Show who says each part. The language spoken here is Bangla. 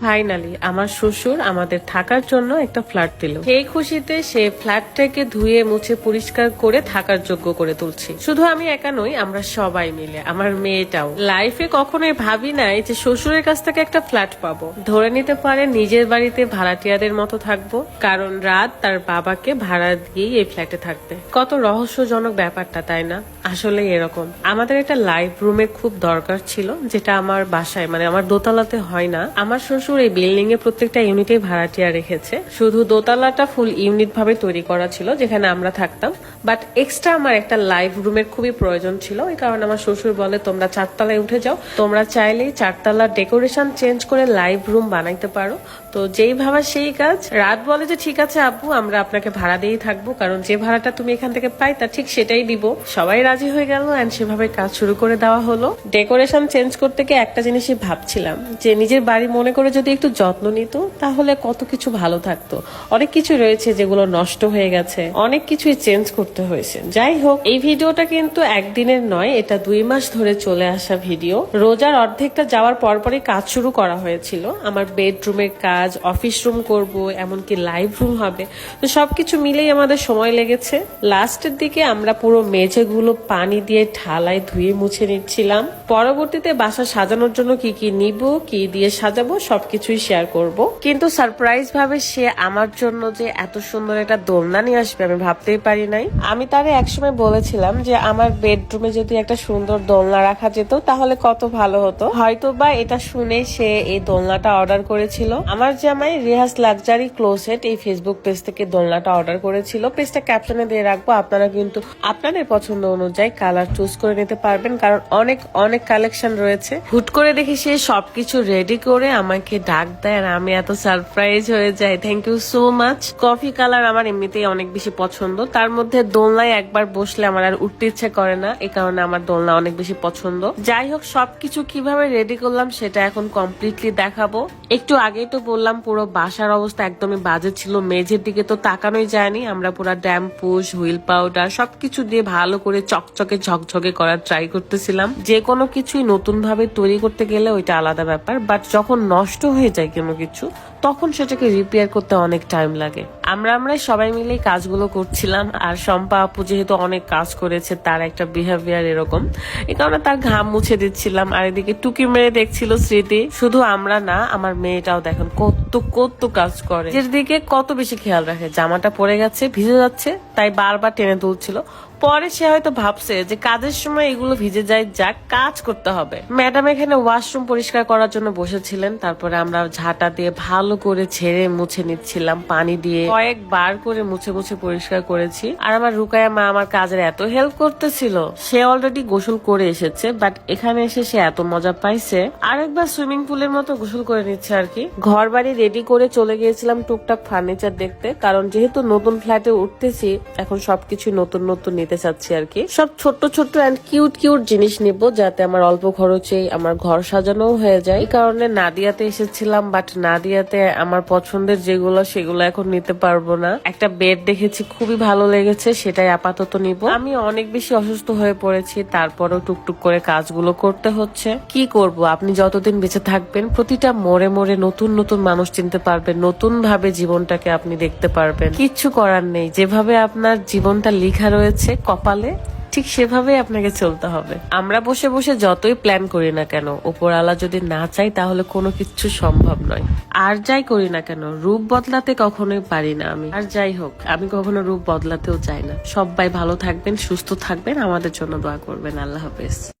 Speaker 1: ফাইনালি আমার শ্বশুর আমাদের থাকার জন্য একটা ফ্ল্যাট দিল। সেই খুশিতে সে ফ্ল্যাটটাকে ধুয়ে মুছে পরিষ্কার করে থাকার যোগ্য করে তুলছি। শুধু আমি একা নই, আমরা সবাই মিলে, আমার মেয়েটাও। লাইফে কখনোই ভাবি নাই যে শ্বশুরের কাছ থেকে একটা ফ্ল্যাট পাবো। ধরে নিতে পারে নিজের বাড়িতে ভাড়াটিয়াদের মতো থাকব, কারণ রাত তার বাবাকে ভাড়া দিয়েই এই ফ্ল্যাটে থাকবে। কত রহস্যজনক ব্যাপারটা, তাই না? আসলে এরকম। আমাদের একটা লাইভ রুমের খুব দরকার ছিল, যেটা আমার বাসায় মানে আমার দোতলাতে হয় না। আমার শ্বশুর এই বিল্ডিং এ প্রত্যেকটা ইউনিটে ভাড়াটিয়া রেখেছে। শুধু দোতলাটা ফুল ইউনিট ভাবে তৈরি করা ছিল, যেখানে আমরা থাকতাম। বাট এক্সট্রা আমার একটা লাইভ রুমের খুবই প্রয়োজন ছিল, এই কারণে আমার শ্বশুর বলে, তোমরা চারতলায় উঠে যাও। তোমরা চাইলেই চারতলার ডেকোরেশন চেঞ্জ করে লাইভ রুম বানাইতে পারো। তো যেই ভাবা সেই কাজ। রাত বলে যে, ঠিক আছে আপু আমরা আপনাকে ভাড়া দিয়েই থাকব, কারণ যে ভাড়াটা তুমি এখান থেকে পাই তা ঠিক সেটাই দিব। সবাই রাজি হয়ে গেল এন্ড সেভাবে কাজ শুরু করে দেওয়া হলো। ডেকোরেশন চেঞ্জ করতে গিয়ে একটা জিনিসই ভাবছিলাম, যে নিজের বাড়ি মনে করে যদি একটু যত্ন নিত, তাহলে কত কিছু ভালো থাকতো। অনেক কিছু রয়েছে যেগুলো নষ্ট হয়ে গেছে। অনেক কিছুই চেঞ্জ করতে হয়েছে। যাই হোক, এই ভিডিওটা কিন্তু একদিনের নয়, এটা দুই মাস ধরে চলে আসা ভিডিও। রোজার অর্ধেকটা যাওয়ার পরপরই কাজ শুরু করা হয়েছিল। আমার বেডরুমের কাজ, অফিস রুম করব, এমনকি লাইভ রুম হবে। তো সবকিছু মিলেই আমাদের সময় লেগেছে। লাস্টের দিকে আমরা পুরো মেঝেগুলো পানি দিয়ে ঢালাই ধুয়ে মুছে নিচ্ছিলাম। পরবর্তীতে বাসা সাজানোর জন্য কি কি নিব, কি দিয়ে সাজাবো সবকিছুই শেয়ার করব। কিন্তু সারপ্রাইজ ভাবে সে আমার জন্য যে এত সুন্দর একটা দোলনা নিয়ে আসবে আমি ভাবতেই পারি নাই। আমি তারে একসময় বলেছিলাম যে আমার বেডরুমে যদি একটা সুন্দর দোলনা রাখা যেত তাহলে কত ভালো হতো। হয়তো বা এটা শুনে সে এই দোলনাটা অর্ডার করেছিল। আমার জামাই রিহাস লাক্সারি ক্লোসেট এই ফেসবুক পেজ থেকে দোলনাটা অর্ডার করেছিল। পেজটা ক্যাপশনে দিয়ে রাখব। আপনারা কিন্তু আপনাদের পছন্দ অনুযায়ী কালার চুজ করে নিতে পারবেন। কারণ অনেক অনেক কালেকশন রয়েছে। হুট করে দেখি সে সবকিছু রেডি করে আমাকে ডাক দেয় আর আমি এত সারপ্রাইজ হয়ে যাই। Thank you so much coffee colour আমার এমনিতেই অনেক বেশি পছন্দ। তার মধ্যে দোলনায় একবার বসলে আমার আর উঠতে ইচ্ছে করে না। এই কারণে আমার দোলনা অনেক বেশি পছন্দ। যাই হোক, সবকিছু কীভাবে রেডি করলাম সেটা এখন কমপ্লিটলি দেখাবো। একটু আগেই তো বললাম, পুরো বাসার অবস্থা একদমই বাজে ছিল। মেঝের দিকে তো তাকানোই যায়নি। আমরা পুরো ড্যাম পুশ হুইল পাউডার সবকিছু দিয়ে ভালো করে চকচকে, ঝকঝকে করার ট্রাই করতেছিলাম। যে কোনো কিছুই নতুন ভাবে তৈরি করতে গেলে ওইটা আলাদা ব্যাপার। বাট যখন নষ্ট হয়ে যায় কোনো কিছু, তখন সেটাকে রিপেয়ার করতে অনেক টাইম লাগে। আমরা আমরা সবাই মিলে কাজগুলো করছিলাম, আর শম্পা আপু যেহেতু অনেক কাজ করেছে, তার একটা বিহেভিয়ার এরকম। এই কারণে তার ঘাম মুছে দিচ্ছিলাম, আর এদিকে টুকি মেরে দেখছিল স্মৃতি। শুধু আমরা না, আমার মেয়েটাও দেখেন কত কত কাজ করে। নিজের দিকে কত বেশি খেয়াল রাখে, জামাটা পরে গেছে, ভিজে যাচ্ছে, তাই বারবার টেনে তুলছিল। পরে সে হয়তো ভাবছে যে কাজের সময় এগুলো ভিজে যায়, যাক, কাজ করতে হবে। ম্যাডাম এখানে ওয়াশরুম পরিষ্কার করার জন্য বসেছিলেন। তারপরে আমরা ঝাঁটা দিয়ে ভালো করে ছেড়ে মুছে নিচ্ছিলাম, পানি দিয়ে কয়েকবার করে মুছে মুছে পরিষ্কার করেছি। আর আমার রুকায়া মা আমার কাজের এত হেল্প করতেছিল। সে অলরেডি গোসল করে এসেছে বাট এখানে এসে সে এত মজা পাইছে। আরেকবার সুইমিং পুলের মতো গোসল করে নিচ্ছে আর কি। ঘর বাড়ি রেডি করে চলে গিয়েছিলাম টুকটাক ফার্নিচার দেখতে, কারণ যেহেতু নতুন ফ্ল্যাটে উঠতেছি, এখন সবকিছু নতুন নতুন নিতে চাচ্ছি আর কি। সব ছোট্ট ছোট্ট অ্যান্ড কিউট কিউট জিনিস নিব যাতে আমার অল্প খরচে আমার ঘর সাজানো হয়ে যায়। এই কারণে নাদিয়াতে এসেছিলাম বাট নাদিয়াতে আমার পছন্দের যেগুলো, সেগুলো এখন নিতে পারব না। একটা বেড দেখেছি, খুবই ভালো লেগেছে, সেটাই আপাতত নিব। আমি অনেক বেশি অসুস্থ হয়ে পড়েছি, তারপরেও টুকটুক করে কাজগুলো করতে হচ্ছে। কি করব? আপনি যতদিন বেঁচে থাকবেন, প্রতিটা মোড়ে মোড়ে নতুন নতুন মানুষ চিনতে পারবেন নতুন ভাবে জীবনটাকে আপনি দেখতে পারবেন। কিচ্ছু করার নেই, যেভাবে আপনার জীবনটা লেখা রয়েছে কপালে, ঠিক সেভাবে আপনাকে চলতে হবে। আমরা বসে বসে যতই প্ল্যান করি না কেন ওপরওয়ালা যদি না চাই তাহলে কোনো কিছু সম্ভব নয়। আর যাই করি না কেন, রূপ বদলাতে কখনোই পারি না আমি। আর যাই হোক, আমি কখনো রূপ বদলাতেও চাই না। সবাই ভালো থাকবেন, সুস্থ থাকবেন, আমাদের জন্য দোয়া করবেন। আল্লাহ হাফেজ।